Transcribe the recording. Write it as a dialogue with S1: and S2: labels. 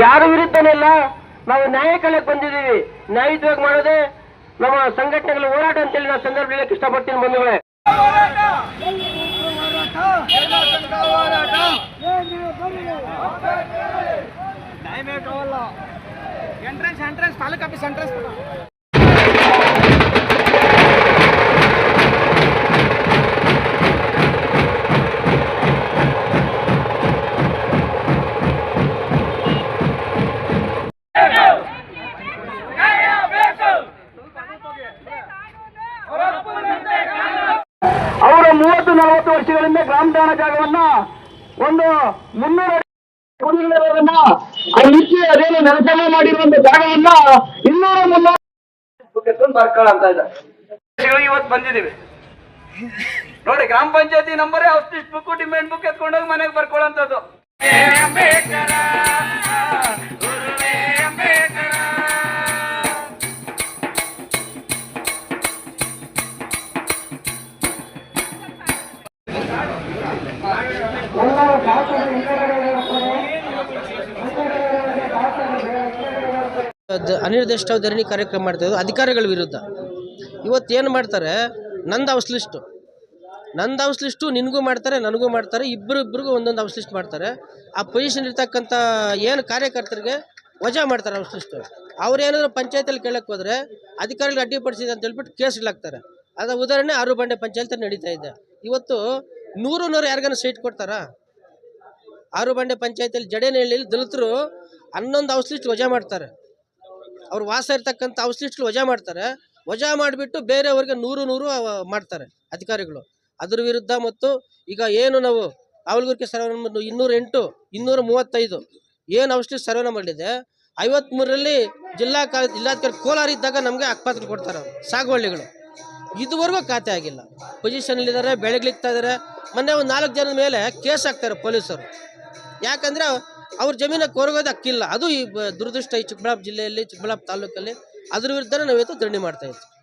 S1: ಯಾರ ವಿರುದ್ಧನಿಲ್ಲ, ನಾವು ನ್ಯಾಯ ಬಂದಿದ್ದೀವಿ. ನ್ಯಾಯಯುತವಾಗಿ ಮಾಡೋದೇ ನಮ್ಮ ಸಂಘಟನೆಗಳ ಹೋರಾಟ ಅಂತೇಳಿ ನಾವು ಸಂದರ್ಭ ಹೇಳಕ್ ಇಷ್ಟಪಡ್ತೀನಿ ಬಂಧುಗಳೇ.
S2: Entrance entrance taluk office entrance
S1: ಅವರ ಮೂವತ್ತು ನಲವತ್ತು ವರ್ಷಗಳಿಂದ ಗ್ರಾಮದಾನ ಜಾಗವನ್ನ ಒಂದು ಮುನ್ನೂರು ಅಲ್ಲಿ ಅದೇನು ನೆಲಸಮ ಮಾಡಿರುವಂತ ಜಾಗವನ್ನ ಇನ್ನೂರ ಮುನ್ನೂರ
S2: ಇವತ್ತು ಬಂದಿದ್ದೀವಿ ನೋಡಿ ಗ್ರಾಮ ಪಂಚಾಯತಿ ನಂಬರೇ ಔಷಧಿಸ್ಟ್ ಬುಕ್ ಡಿಮ್ಯಾಂಡ್ ಬುಕ್ ಎತ್ಕೊಂಡೋಗಿ ಮನೆಗೆ ಬರ್ಕೊಳ್ಳೋಂಥದ್ದು
S3: ದ- ಅನಿರ್ದಿಷ್ಟ ಧರಣಿ ಕಾರ್ಯಕ್ರಮ ಮಾಡ್ತಾ ಇದ್ದು ಅಧಿಕಾರಿಗಳ ವಿರುದ್ಧ. ಇವತ್ತು ಏನು ಮಾಡ್ತಾರೆ? ನಂದು ಹೌಸ್ ಲಿಸ್ಟು. ನಂದು ಹೌಸ್ ನಿನಗೂ ಮಾಡ್ತಾರೆ, ನನಗೂ ಮಾಡ್ತಾರೆ ಇಬ್ಬರು ಇಬ್ಬರಿಗೂ ಒಂದೊಂದು ಹೌಸ್ ಮಾಡ್ತಾರೆ. ಆ ಪೊಸಿಷನ್ ಇರ್ತಕ್ಕಂಥ ಏನು ಕಾರ್ಯಕರ್ತರಿಗೆ ವಜಾ ಮಾಡ್ತಾರೆ ಹೌಸ್ ಲಿಸ್ಟು. ಅವ್ರು ಏನಾದರೂ ಪಂಚಾಯತಲ್ಲಿ ಕೇಳಕ್ಕೆ ಹೋದರೆ ಅಧಿಕಾರಿಗಳು ಅಡ್ಡಿಪಡಿಸಿದೆ ಅಂತ ಹೇಳ್ಬಿಟ್ಟು ಕೇಸ್ಗಳಾಗ್ತಾರೆ ಅದರ ಉದಾಹರಣೆ ಆರು ಬಂಡೆ ಪಂಚಾಯತ್ ನಡೀತಾ ಇದೆ. ಇವತ್ತು ನೂರು ನೂರು ಯಾರಿಗಾನ ಸೀಟ್ ಕೊಡ್ತಾರಾ? ಆರು ಬಂಡೆ ಪಂಚಾಯತಿಯಲ್ಲಿ ಜಡೇನಹಳ್ಳಿಯಲ್ಲಿ ದಲಿತರು ಹನ್ನೊಂದು ಲಿಸ್ಟ್ ವಜಾ ಮಾಡ್ತಾರೆ. ಅವ್ರು ವಾಸ ಇರ್ತಕ್ಕಂಥ ಲಿಸ್ಟ್ ವಜಾ ಮಾಡ್ತಾರೆ. ವಜಾ ಮಾಡಿಬಿಟ್ಟು ಬೇರೆಯವ್ರಿಗೆ ನೂರು ನೂರು ಮಾಡ್ತಾರೆ ಅಧಿಕಾರಿಗಳು. ಅದ್ರ ವಿರುದ್ಧ ಮತ್ತು ಈಗ ಏನು ನಾವು ಅವಲಗುರ್ಕೆ ಸರ್ವೆ ನಂಬರ್ ಇನ್ನೂರ ಎಂಟು ಇನ್ನೂರ ಮೂವತ್ತೈದು ಏನು ಔಷಧಿ ಸರ್ವೆ ನಂಬರ್ಲಿದೆ ಐವತ್ಮೂರರಲ್ಲಿ ಜಿಲ್ಲಾ ಕಾ ಜಿಲ್ಲಾಧಿಕಾರಿ ಕೋಲಾರ ಇದ್ದಾಗ ನಮಗೆ ಅಕ್ಪಾತ್ರ ಕೊಡ್ತಾರೆ ಸಾಗುವಳ್ಳಿಗಳು ಇದುವರೆಗೂ ಖಾತೆ ಆಗಿಲ್ಲ. ಪೊಸಿಷನಲ್ಲಿದ್ದಾರೆ ಬೆಳಗ್ಲಿಕ್ತಾ ಇದ್ದಾರೆ. ಮೊನ್ನೆ ಒಂದು ನಾಲ್ಕು ಜನದ ಮೇಲೆ ಕೇಸ್ ಹಾಕ್ತಾರೆ ಪೊಲೀಸರು. ಯಾಕಂದರೆ ಅವ್ರ ಜಮೀನ ಕೊರಗೋದು ಅಕ್ಕಿಲ್ಲ ಅದು ಈ ದುರದೃಷ್ಟ ಈ ಚಿಕ್ಕಬಳ್ಳಾಪುರ ಜಿಲ್ಲೆಯಲ್ಲಿ, ಚಿಕ್ಕಬಳ್ಳಾಪುರ ತಾಲೂಕಲ್ಲಿ ಅದ್ರ ವಿರುದ್ಧ ನಾವು ಇವತ್ತು ಮಾಡ್ತಾ ಇದ್ದೀವಿ